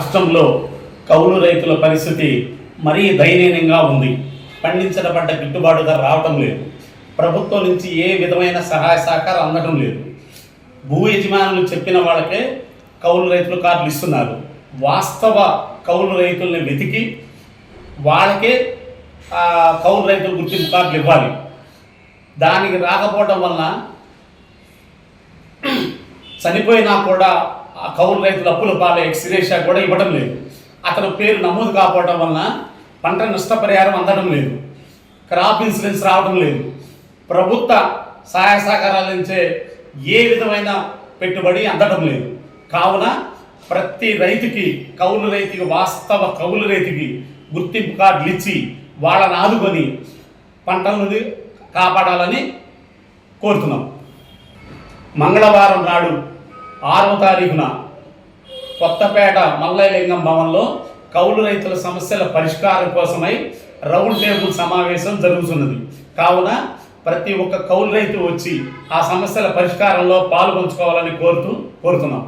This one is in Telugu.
రాష్ట్రంలో కౌలు రైతుల పరిస్థితి మరీ దయనీయంగా ఉంది. పండించబడ్డ గిట్టుబాటు ధర రావటం లేదు. ప్రభుత్వం నుంచి ఏ విధమైన సహాయ సహకారం అందడం లేదు. భూ యజమానులు చెప్పిన వాళ్ళకే కౌలు రైతులు కార్డులు ఇస్తున్నారు. వాస్తవ కౌలు రైతుల్ని వెతికి వాళ్ళకే కౌలు రైతులు గుర్తింపు కార్డులు ఇవ్వాలి. దానికి రాకపోవడం వలన చనిపోయినా కూడా కౌలు రైతులు అప్పుల పాలే ఎక్స్రేషా కూడా ఇవ్వడం లేదు. అతను పేరు నమోదు కాకపోవడం వలన పంట నష్టపరిహారం అందడం లేదు. క్రాప్ ఇన్సూరెన్స్ రావడం లేదు. ప్రభుత్వ సహాయ సహకారాలు నుంచే ఏ విధమైన పెట్టుబడి అందడం లేదు. కావున ప్రతి రైతుకి కౌలు రైతుకి వాస్తవ కౌలు రైతుకి గుర్తింపు కార్డులు ఇచ్చి వాళ్ళని ఆదుకొని పంటలను కాపాడాలని కోరుతున్నాం. మంగళవారం నాడు ఆరవ తారీఖున కొత్తపేట మల్లయ్యలింగం భవన్లో కౌలు రైతుల సమస్యల పరిష్కారం కోసమై రౌండ్ టేబుల్ సమావేశం జరుగుతున్నది. కావున ప్రతి ఒక్క కౌలు రైతు వచ్చి ఆ సమస్యల పరిష్కారంలో పాలుపంచుకోవాలని కోరుతూ కోరుతున్నాం.